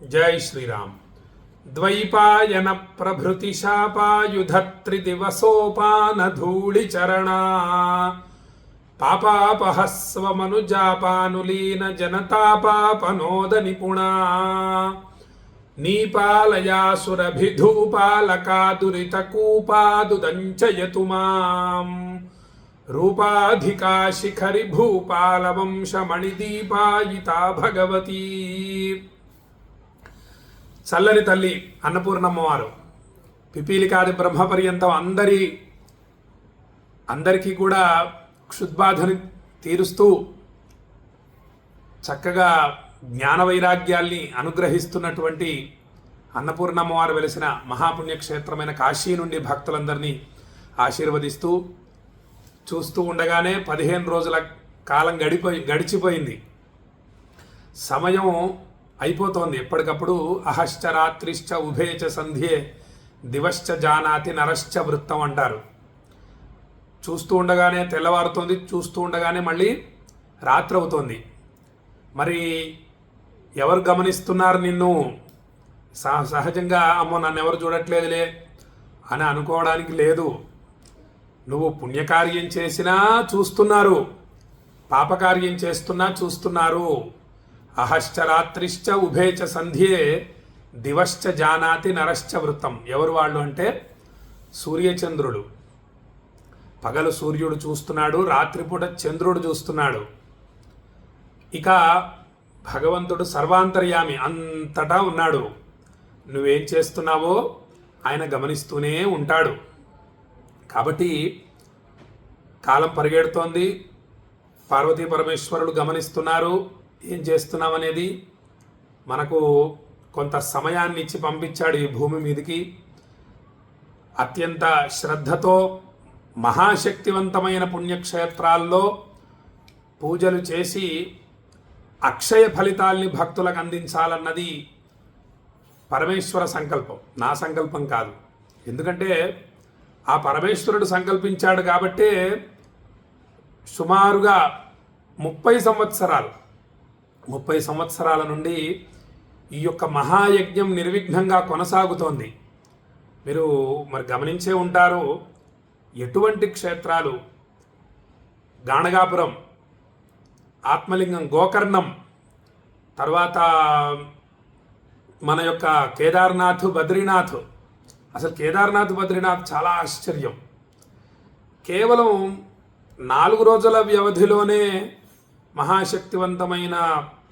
జై శ్రీరామ్. ద్వైపాయన ప్రభృతి శాపాయుధత్రిదివసోపానధూళిచరణా పాపాపహస్వమనుజాపానులీన జనతాపాపనోద నిపుణా నీపాలయాసురభిధూపాలకాదురితకూపాదుదంచయతు మాం రూపాధికా శిఖరి భూపాలవంశమణిదీపాయితా భగవతీ చల్లని తల్లి అన్నపూర్ణమ్మవారు. పిపీలికాది బ్రహ్మ పర్యంతం అందరి అందరికీ కూడా క్షుద్బాధని తీరుస్తూ చక్కగా జ్ఞాన వైరాగ్యాల్ని అనుగ్రహిస్తున్నటువంటి అన్నపూర్ణమ్మవారు వెలిసిన మహాపుణ్యక్షేత్రమైన కాశీ నుండి భక్తులందరినీ ఆశీర్వదిస్తూ చూస్తూ ఉండగానే పదిహేను రోజుల కాలం గడిపోయి గడిచిపోయింది. సమయం అయిపోతోంది. ఎప్పటికప్పుడు అహశ్చ రాత్రిశ్చ ఉభయచ సంధ్యే దివశ్చ జానాతి నరశ్చ వృత్తం అంటారు. చూస్తూ ఉండగానే తెల్లవారుతోంది చూస్తూ ఉండగానే మళ్ళీ రాత్రి అవుతోంది మరి ఎవరు గమనిస్తున్నారు నిన్ను? సహ సహజంగా అమ్మో నన్ను ఎవరు చూడట్లేదులే అని అనుకోవడానికి లేదు. నువ్వు పుణ్యకార్యం చేసినా చూస్తున్నారు పాపకార్యం చేస్తున్నా చూస్తున్నారు. అహశ్చ రాత్రిశ్చ చ సంధ్యే దివశ్చ జానాతి నరశ్చ వృత్తం. ఎవరు వాళ్ళు అంటే? సూర్యచంద్రుడు. పగలు సూర్యుడు చూస్తున్నాడు రాత్రిపూట చంద్రుడు చూస్తున్నాడు. ఇక భగవంతుడు సర్వాంతర్యామి అంతటా ఉన్నాడు. నువ్వేం చేస్తున్నావో ఆయన గమనిస్తూనే ఉంటాడు. కాబట్టి కాలం పరిగెడుతోంది. పార్వతీ పరమేశ్వరుడు గమనిస్తున్నారు. ఏం చేస్తున్నామనేది మనకు కొంత సమయాన్ని ఇచ్చి పంపించాడు ఈ భూమి మీదకి. అత్యంత శ్రద్ధతో మహాశక్తివంతమైన పుణ్యక్షేత్రాల్లో పూజలు చేసి అక్షయ ఫలితాల్ని భక్తులకు అందించాలన్నది పరమేశ్వర సంకల్పం. నా సంకల్పం కాదు. ఎందుకంటే ఆ పరమేశ్వరుడు సంకల్పించాడు కాబట్టే సుమారుగా ముప్పై సంవత్సరాలు ముప్పై సంవత్సరాల నుండి ఈ యొక్క మహాయజ్ఞం నిర్విఘ్నంగా కొనసాగుతోంది. మీరు మరి గమనించే ఉంటారు ఎటువంటి క్షేత్రాలు? గాణగాపురం ఆత్మలింగం గోకర్ణం తర్వాత మన యొక్క కేదార్నాథ్ బద్రీనాథ్. అసలు కేదార్నాథ్ బద్రీనాథ్ చాలా ఆశ్చర్యం. కేవలం నాలుగు రోజుల వ్యవధిలోనే మహాశక్తివంతమైన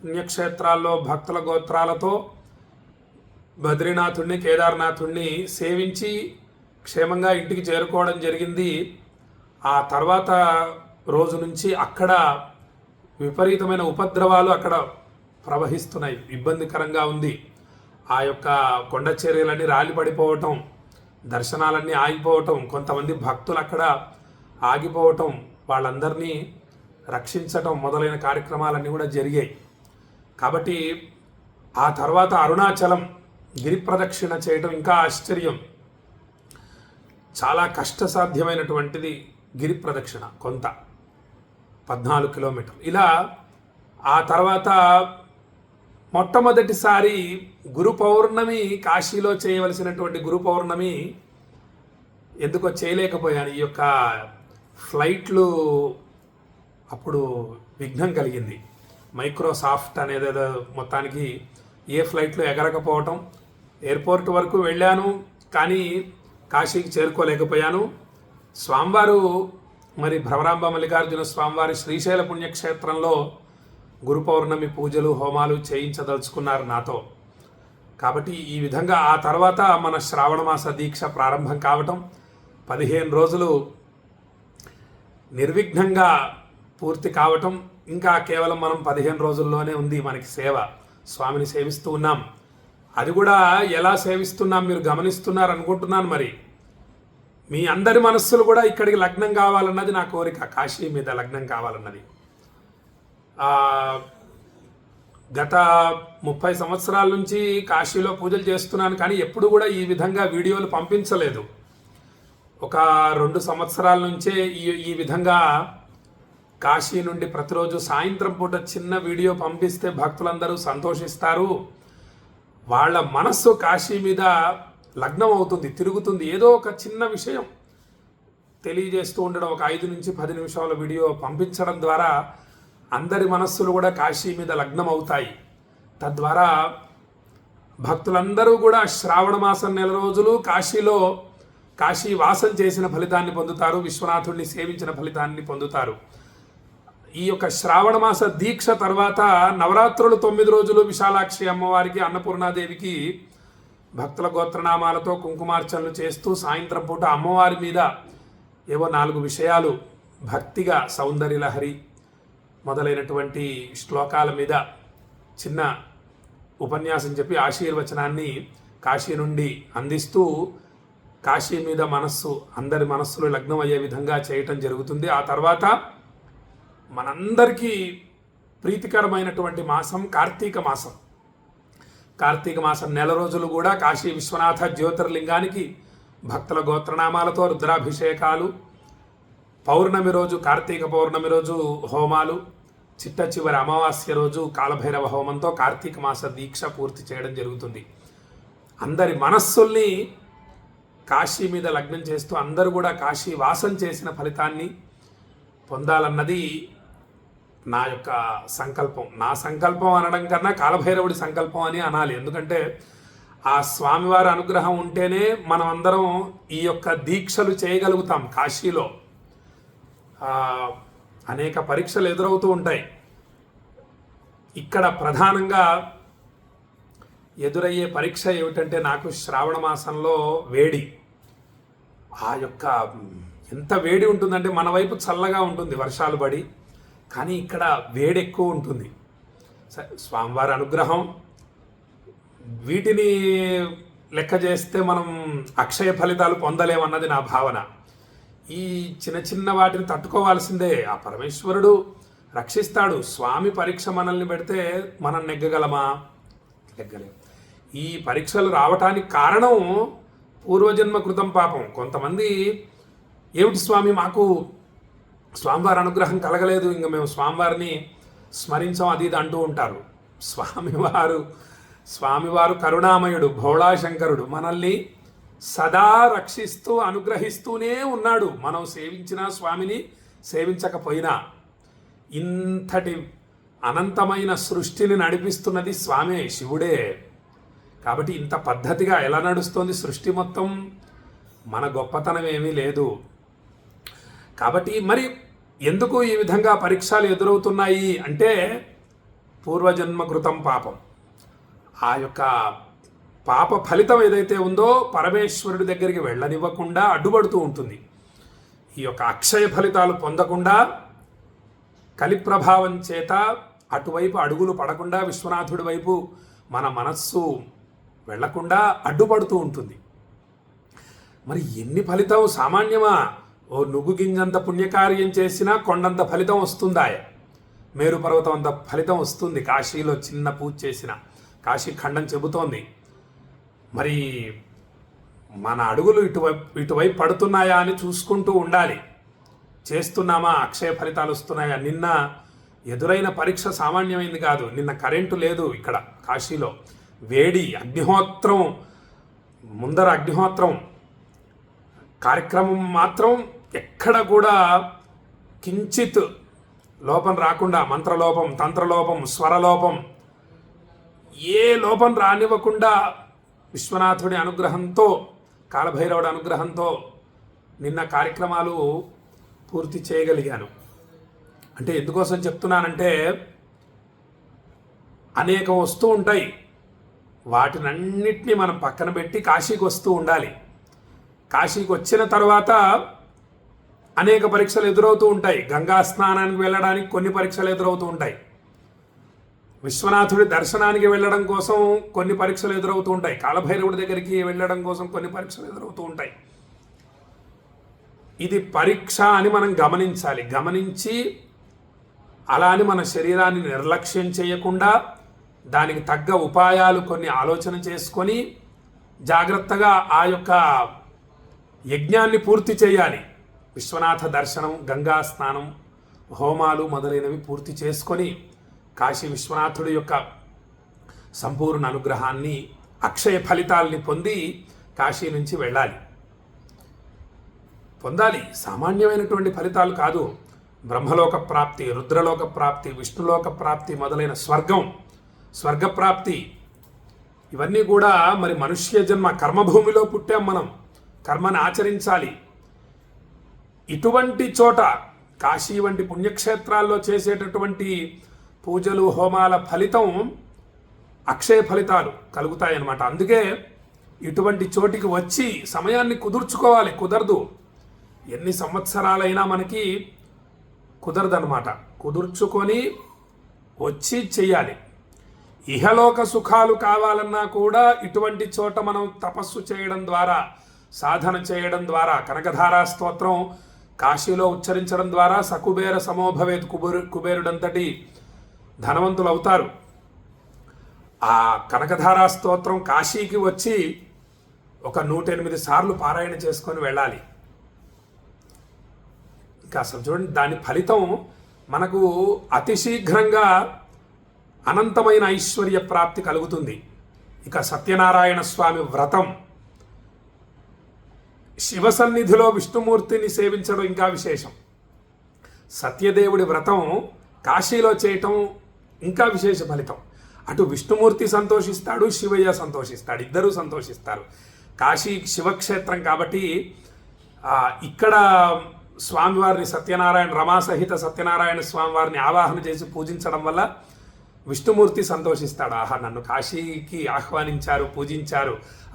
పుణ్యక్షేత్రాల్లో భక్తుల గోత్రాలతో బద్రీనాథుణ్ణి కేదార్నాథుణ్ణి సేవించి క్షేమంగా ఇంటికి చేరుకోవడం జరిగింది. ఆ తర్వాత రోజు నుంచి అక్కడ విపరీతమైన ఉపద్రవాలు అక్కడ ప్రవహిస్తున్నాయి. ఇబ్బందికరంగా ఉంది. ఆ యొక్క కొండ చర్యలన్నీ రాలిపడిపోవటం దర్శనాలన్నీ ఆగిపోవటం కొంతమంది భక్తులు అక్కడ ఆగిపోవటం వాళ్ళందరినీ రక్షించటం మొదలైన కార్యక్రమాలన్నీ కూడా జరిగాయి. కాబట్టి ఆ తర్వాత అరుణాచలం గిరి ప్రదక్షిణ చేయడం ఇంకా ఆశ్చర్యం. చాలా కష్టసాధ్యమైనటువంటిది గిరి ప్రదక్షిణ కొంత. పద్నాలుగు కిలోమీటర్లు. ఇలా ఆ తర్వాత మొట్టమొదటిసారి గురు పౌర్ణమి కాశీలో చేయవలసినటువంటి గురు పౌర్ణమి ఎందుకో చేయలేకపోయాను. ఈ యొక్క ఫ్లైట్లు అప్పుడు విఘ్నం కలిగింది. మైక్రోసాఫ్ట్ అనేది మొత్తానికి ఏ ఫ్లైట్లు ఎగరకపోవటం ఎయిర్పోర్ట్ వరకు వెళ్ళాను కానీ కాశీకి చేరుకోలేకపోయాను. స్వామివారు మరి భ్రమరాంబ మల్లికార్జున స్వామివారి శ్రీశైల పుణ్యక్షేత్రంలో గురు పౌర్ణమి పూజలు హోమాలు చేయించదలుచుకున్నారు నాతో. కాబట్టి ఈ విధంగా ఆ తర్వాత మన శ్రావణమాస దీక్ష ప్రారంభం కావటం పదిహేను రోజులు నిర్విఘ్నంగా పూర్తి కావటం ఇంకా కేవలం మనం పదిహేను రోజుల్లోనే ఉంది మనకి సేవ. స్వామిని సేవిస్తూ ఉన్నాం. అది కూడా ఎలా సేవిస్తున్నాం మీరు గమనిస్తున్నారు అనుకుంటున్నాను మరి. మీ అందరి మనస్సులు కూడా ఇక్కడికి లగ్నం కావాలన్నది నా కోరిక. కాశీ మీద లగ్నం కావాలన్నది. గత ముప్పై సంవత్సరాల నుంచి కాశీలో పూజలు చేస్తున్నాను కానీ ఎప్పుడు కూడా ఈ విధంగా వీడియోలు పంపించలేదు. ఒక రెండు సంవత్సరాల నుంచే ఈ ఈ విధంగా కాశీ నుండి ప్రతిరోజు సాయంత్రం పూట చిన్న వీడియో పంపిస్తే భక్తులందరూ సంతోషిస్తారు. వాళ్ళ మనస్సు కాశీ మీద లగ్నం అవుతుంది తిరుగుతుంది. ఏదో ఒక చిన్న విషయం తెలియజేస్తూ ఉండడం ఒక ఐదు నుంచి పది నిమిషాల వీడియో పంపించడం ద్వారా అందరి మనస్సులు కూడా కాశీ మీద లగ్నం అవుతాయి. తద్వారా భక్తులందరూ కూడా శ్రావణ మాసం నెల రోజులు కాశీలో కాశీ వాసం చేసిన ఫలితాన్ని పొందుతారు విశ్వనాథుడిని సేవించిన ఫలితాన్ని పొందుతారు. ఈ యొక్క శ్రావణ మాస దీక్ష తర్వాత నవరాత్రులు తొమ్మిది రోజులు విశాలాక్షి అమ్మవారికి అన్నపూర్ణాదేవికి భక్తుల గోత్రనామాలతో కుంకుమార్చనలు చేస్తూ సాయంత్రం పూట అమ్మవారి మీద ఏవో నాలుగు విషయాలు భక్తిగా సౌందర్యలహరి మొదలైనటువంటి శ్లోకాల మీద చిన్న ఉపన్యాసం చెప్పి ఆశీర్వచనాన్ని కాశీ నుండి అందిస్తూ కాశీ మీద మనస్సు అందరి మనస్సులు లగ్నం అయ్యే విధంగా చేయటం జరుగుతుంది. ఆ తర్వాత మనందరికీ ప్రీతికరమైనటువంటి మాసం కార్తీక మాసం. కార్తీక మాసం నెల రోజులు కూడా కాశీ విశ్వనాథ జ్యోతిర్లింగానికి భక్తుల గోత్రనామాలతో రుద్రాభిషేకాలు పౌర్ణమి రోజు కార్తీక పౌర్ణమి రోజు హోమాలు చిట్ట చివరి అమావాస్య రోజు కాలభైరవ హోమంతో కార్తీక మాస దీక్ష పూర్తి చేయడం జరుగుతుంది. అందరి మనస్సుల్ని కాశీ మీద లగ్నం చేస్తూ అందరూ కూడా కాశీ వాసం చేసిన ఫలితాన్ని పొందాలన్నది నా యొక్క సంకల్పం. నా సంకల్పం అనడం కన్నా కాలభైరవుడి సంకల్పం అని అనాలి. ఎందుకంటే ఆ స్వామివారి అనుగ్రహం ఉంటేనే మనం అందరం ఈ యొక్క దీక్షలు చేయగలుగుతాం కాశీలో. అనేక పరీక్షలు ఎదురవుతూ ఉంటాయి. ఇక్కడ ప్రధానంగా ఎదురయ్యే పరీక్ష ఏమిటంటే నాకు శ్రావణ మాసంలో వేడి. ఆ యొక్క ఎంత వేడి ఉంటుందంటే మన వైపు చల్లగా ఉంటుంది వర్షాలు పడి. కానీ ఇక్కడ వేడి ఎక్కువ ఉంటుంది. స్వామివారి అనుగ్రహం వీటిని లెక్క చేస్తే మనం అక్షయ ఫలితాలు పొందలేమన్నది నా భావన. ఈ చిన్న చిన్న వాటిని తట్టుకోవాల్సిందే. ఆ పరమేశ్వరుడు రక్షిస్తాడు. స్వామి పరీక్ష మనల్ని పెడితే మనం నెగ్గగలమా? నెగ్గలేము ఈ పరీక్షలు రావటానికి కారణం పూర్వజన్మ కృతం పాపం. కొంతమంది ఏమిటి స్వామి మాకు స్వామివారి అనుగ్రహం కలగలేదు. ఇంకా మేము స్వామివారిని స్మరించాం అది ఇది అంటూ ఉంటారు. స్వామివారు స్వామివారు కరుణామయుడు భోళాశంకరుడు మనల్ని సదా రక్షిస్తూ అనుగ్రహిస్తూనే ఉన్నాడు. మనం సేవించిన స్వామిని సేవించకపోయినా ఇంతటి అనంతమైన సృష్టిని నడిపిస్తున్నది స్వామే శివుడే. కాబట్టి ఇంత పద్ధతిగా ఎలా నడుస్తుంది సృష్టి మొత్తం? మన గొప్పతనం ఏమీ లేదు. కాబట్టి మరి ఎందుకు ఈ విధంగా పరీక్షలు ఎదురవుతున్నాయి అంటే పూర్వజన్మకృతం పాపం. ఆ యొక్క పాప ఫలితం ఏదైతే ఉందో పరమేశ్వరుడి దగ్గరికి వెళ్ళనివ్వకుండా అడ్డుపడుతూ ఉంటుంది. ఈ యొక్క అక్షయ ఫలితాలు పొందకుండా కలి ప్రభావం చేత అటువైపు అడుగులు పడకుండా విశ్వనాథుడి వైపు మన మనస్సు వెళ్ళకుండా అడ్డుపడుతూ ఉంటుంది. మరి ఎన్ని ఫలితం? సామాన్యమా? ఓ నువ్వు గింజంత పుణ్యకార్యం చేసినా కొండంత ఫలితం వస్తుందా మేరు పర్వతం అంత ఫలితం వస్తుంది. కాశీలో చిన్న పూజ చేసిన. కాశీ ఖండం చెబుతోంది. మరి మన అడుగులు ఇటువైపు ఇటువైపు పడుతున్నాయా అని చూసుకుంటూ ఉండాలి. చేస్తున్నామా? అక్షయ ఫలితాలు వస్తున్నాయా? నిన్న ఎదురైన పరీక్ష సామాన్యమైంది కాదు. నిన్న కరెంటు లేదు ఇక్కడ కాశీలో. వేడి అగ్నిహోత్రం ముందర అగ్నిహోత్రం. కార్యక్రమం మాత్రం ఎక్కడ కూడా కించిత్ లోపం రాకుండా మంత్రలోపం తంత్రలోపం స్వరలోపం ఏ లోపం రానివ్వకుండా విశ్వనాథుడి అనుగ్రహంతో కాలభైరవుడి అనుగ్రహంతో నిన్న కార్యక్రమాలు పూర్తి చేయగలిగాను. అంటే ఎందుకోసం చెప్తున్నానంటే అనేకం వస్తూ ఉంటాయి. వాటినన్నిటినీ మనం పక్కన పెట్టి కాశీకి వస్తూ ఉండాలి. కాశీకి వచ్చిన తర్వాత అనేక పరీక్షలు ఎదురవుతూ ఉంటాయి. గంగా స్నానానికి వెళ్ళడానికి కొన్ని పరీక్షలు ఎదురవుతూ ఉంటాయి. విశ్వనాథుడి దర్శనానికి వెళ్ళడం కోసం కొన్ని పరీక్షలు ఎదురవుతూ ఉంటాయి. కాలభైరవుడి దగ్గరికి వెళ్ళడం కోసం కొన్ని పరీక్షలు ఎదురవుతూ ఉంటాయి. ఇది పరీక్ష అని మనం గమనించాలి. గమనించి అలా అని మన శరీరాన్ని నిర్లక్ష్యం చేయకుండా దానికి తగ్గ ఉపాయాలు కొన్ని ఆలోచన చేసుకొని జాగ్రత్తగా ఆ యొక్క యజ్ఞాన్ని పూర్తి చేయాలి. విశ్వనాథ దర్శనం గంగా స్నానం హోమాలు మొదలైనవి పూర్తి చేసుకొని కాశీ విశ్వనాథుడి యొక్క సంపూర్ణ అనుగ్రహాన్ని అక్షయ ఫలితాల్ని పొంది కాశీ నుంచి వెళ్ళాలి. పొందాలి. సామాన్యమైనటువంటి ఫలితాలు కాదు. బ్రహ్మలోక ప్రాప్తి రుద్రలోక ప్రాప్తి విష్ణులోక ప్రాప్తి మొదలైన స్వర్గం స్వర్గప్రాప్తి ఇవన్నీ కూడా మరి మనుష్య జన్మ కర్మభూమిలో పుట్టాం మనం. కర్మని ఆచరించాలి. ఇటువంటి చోట కాశీ వంటి పుణ్యక్షేత్రాల్లో చేసేటటువంటి పూజలు హోమాల ఫలితం అక్షయ ఫలితాలు కలుగుతాయన్నమాట. అందుకే ఇటువంటి చోటికి వచ్చి సమయాన్ని కుదుర్చుకోవాలి కుదరదు. ఎన్ని సంవత్సరాలైనా మనకి కుదరదనమాట కుదుర్చుకొని వచ్చి చేయాలి. ఇహలోక సుఖాలు కావాలన్నా కూడా ఇటువంటి చోట మనం తపస్సు చేయడం ద్వారా సాధన చేయడం ద్వారా కనకధారా స్తోత్రం కాశీలో ఉచ్చరించడం ద్వారా సకుబేర సమోభవేత్ కుబేరు కుబేరుడంతటి ధనవంతులు అవుతారు ఆ కనకధారా స్తోత్రం కాశీకి వచ్చి ఒక నూట ఎనిమిది సార్లు పారాయణ చేసుకొని వెళ్ళాలి. ఇంకా అసలు చూడండి దాని ఫలితం మనకు అతి శీఘ్రంగా అనంతమైన ఐశ్వర్య ప్రాప్తి కలుగుతుంది. ఇక సత్యనారాయణ స్వామి వ్రతం. శివ సన్నిధిలో విష్ణుమూర్తిని సేవించడం ఇంకా విశేషం. సత్యదేవుడి వ్రతం కాశీలో చేయటం ఇంకా విశేష ఫలితం. అటు విష్ణుమూర్తి సంతోషిస్తాడు శివయ్య సంతోషిస్తాడు ఇద్దరూ సంతోషిస్తారు. కాశీ శివక్షేత్రం కాబట్టి ఇక్కడ స్వామివారిని సత్యనారాయణ రమాసహిత సత్యనారాయణ స్వామివారిని ఆవాహన చేసి పూజించడం వల్ల విష్ణుమూర్తి సంతోషిస్తాడు. ఆహా నన్ను కాశీకి ఆహ్వానించారు పూజించారు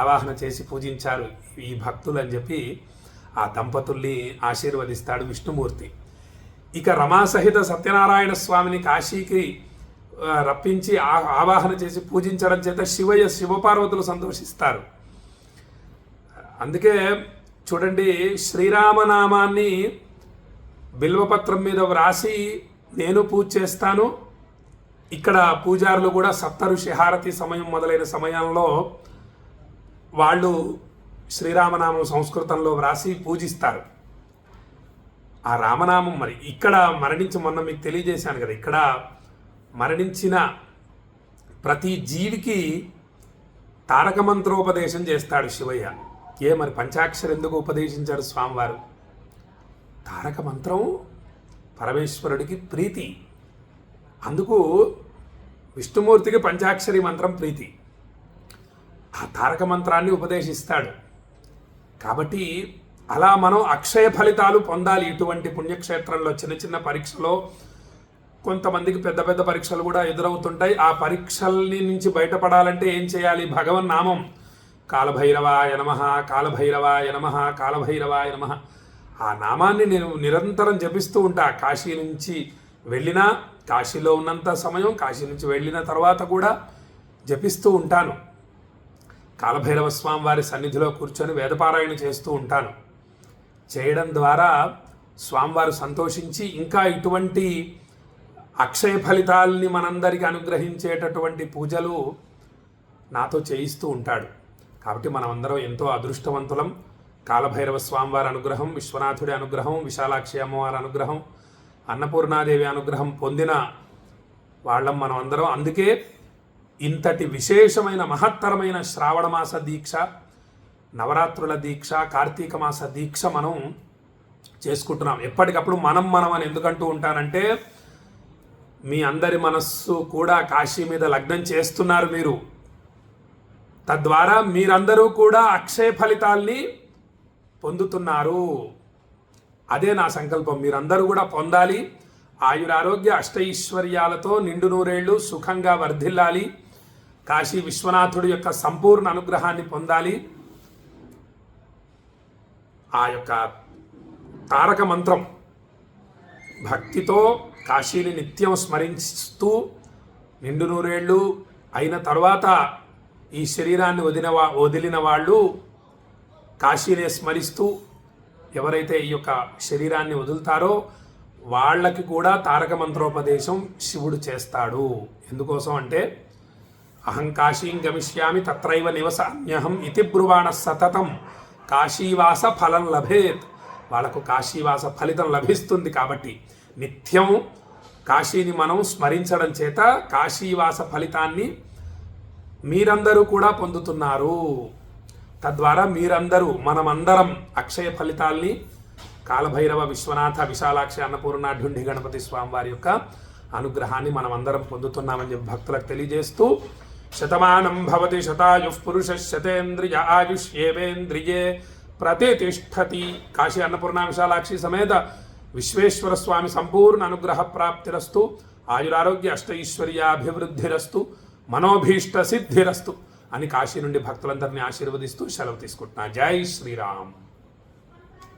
ఆవాహన చేసి పూజించారు ఈ భక్తులు అని చెప్పి ఆ దంపతుల్ని ఆశీర్వదిస్తాడు విష్ణుమూర్తి. ఇక రమాసహిత సత్యనారాయణ స్వామిని కాశీకి రప్పించి ఆవాహన చేసి పూజించడం చేత శివయ్య శివపార్వతులు సంతోషిస్తారు. అందుకే చూడండి శ్రీరామనామాన్ని బిల్వపత్రం మీద వ్రాసి నేను పూజ చేస్తాను. ఇక్కడ పూజారులు కూడా సప్తఋషి హారతి సమయం మొదలైన సమయంలో వాళ్ళు శ్రీరామనామం సంస్కృతంలో వ్రాసి పూజిస్తారు. ఆ రామనామం మరి ఇక్కడ మరణించి మొన్న మీకు తెలియజేశాను కదా ఇక్కడ మరణించిన ప్రతి జీవికి తారక మంత్రోపదేశం చేస్తాడు శివయ్య. ఏ మరి పంచాక్షరి ఎందుకు ఉపదేశించారు స్వామివారు? తారక మంత్రం పరమేశ్వరుడికి ప్రీతి. అందుకు విష్ణుమూర్తికి పంచాక్షరి మంత్రం ప్రీతి. ఆ తారక మంత్రాన్ని ఉపదేశిస్తాడు. కాబట్టి అలా మనం అక్షయ ఫలితాలు పొందాలి ఇటువంటి పుణ్యక్షేత్రంలో. చిన్న చిన్న పరీక్షలో కొంతమందికి పెద్ద పెద్ద పరీక్షలు కూడా ఎదురవుతుంటాయి. ఆ పరీక్షల్ని నుంచి బయటపడాలంటే ఏం చేయాలి? భగవన్ నామం. కాలభైరవాయ నమ కాలభైరవాయ నమ కాలభైరవాయ నమ. ఆ నామాన్ని నేను నిరంతరం జపిస్తూ ఉంటా. కాశీ నుంచి వెళ్ళినా కాశీలో ఉన్నంత సమయం కాశీ నుంచి వెళ్ళిన తర్వాత కూడా జపిస్తూ ఉంటాను. కాలభైరవ స్వామి వారి సన్నిధిలో కూర్చొని వేదపారాయణ చేస్తూ ఉంటాను. చేయడం ద్వారా స్వామివారు సంతోషించి ఇంకా ఇటువంటి అక్షయ ఫలితాలని మనందరికీ అనుగ్రహించేటటువంటి పూజలు నాతో చేయిస్తూ ఉంటాడు. కాబట్టి మనమందరం ఎంతో అదృష్టవంతులం. కాలభైరవ స్వామివారి అనుగ్రహం విశ్వనాథుడి అనుగ్రహం విశాలాక్షి అమ్మవారి అనుగ్రహం అన్నపూర్ణాదేవి అనుగ్రహం పొందిన వాళ్ళం మనం అందరం అందుకే ఇంతటి విశేషమైన మహత్తరమైన శ్రావణమాస దీక్ష నవరాత్రుల దీక్ష కార్తీక మాస దీక్ష మనం చేసుకుంటున్నాం. ఎప్పటికప్పుడు మనం మనం అని ఎందుకంటూ ఉంటానంటే మీ అందరి మనస్సు కూడా కాశీ మీద లగ్నం చేస్తున్నారు మీరు. తద్వారా మీరందరూ కూడా అక్షయ ఫలితాల్ని పొందుతున్నారు. అదే నా సంకల్పం. మీరందరూ కూడా పొందాలి. ఆయురారోగ్య అష్టైశ్వర్యాలతో నిండు నూరేళ్ళు సుఖంగా వర్ధిల్లాలి. కాశీ విశ్వనాథుడి యొక్క సంపూర్ణ అనుగ్రహాన్ని పొందాలి. ఆ యొక్క తారక మంత్రం భక్తితో కాశీని నిత్యం స్మరిస్తూ నిండు నూరేళ్ళు అయిన తర్వాత ఈ శరీరాన్ని వదిలిన వదిలిన వాళ్ళు కాశీనే స్మరిస్తూ ఎవరైతే ఈ యొక్క శరీరాన్ని వదులుతారో వాళ్ళకి కూడా తారక మంత్రోపదేశం శివుడు చేస్తాడు. ఎందుకోసం అంటే అహం కాశీం గమిష్యామి తత్రైవ నివసామ్యహం ఇతి బ్రువాణ సతతం. కాశీవాస ఫలం లభేత్. వాళ్ళకు కాశీవాస ఫలితం లభిస్తుంది కాబట్టి నిత్యం కాశీని మనం స్మరించడం చేత కాశీవాస ఫలితాన్ని మీరందరూ కూడా పొందుతున్నారు. తద్వారా మీరందరూ మనమందరం అక్షయ ఫలితాల్ని కాలభైరవ విశ్వనాథ విశాలాక్షి అన్నపూర్ణ ఢుండి గణపతి స్వామి వారి యొక్క అనుగ్రహాన్ని మనమందరం పొందుతున్నామని చెప్పి భక్తులకు తెలియజేస్తూ శతమానం భవతి శతాయు పురుష శతేంద్రియ ఆయుష్యేవేంద్రియే ప్రతిష్టతి కాశీ అన్నపూర్ణ విశాలాక్షి సమేత విశ్వేశ్వర స్వామి సంపూర్ణ అనుగ్రహ ప్రాప్తిరస్తు ఆయురారోగ్య అష్టైశ్వర్యాభివృద్ధిరస్తు మనోభీష్ట సిద్ధిరస్తు అని కాశీ నుండి భక్తులందరినీ ఆశీర్వదిస్తూ సెలవు తీసుకుంటున్నా. జై శ్రీరామ్.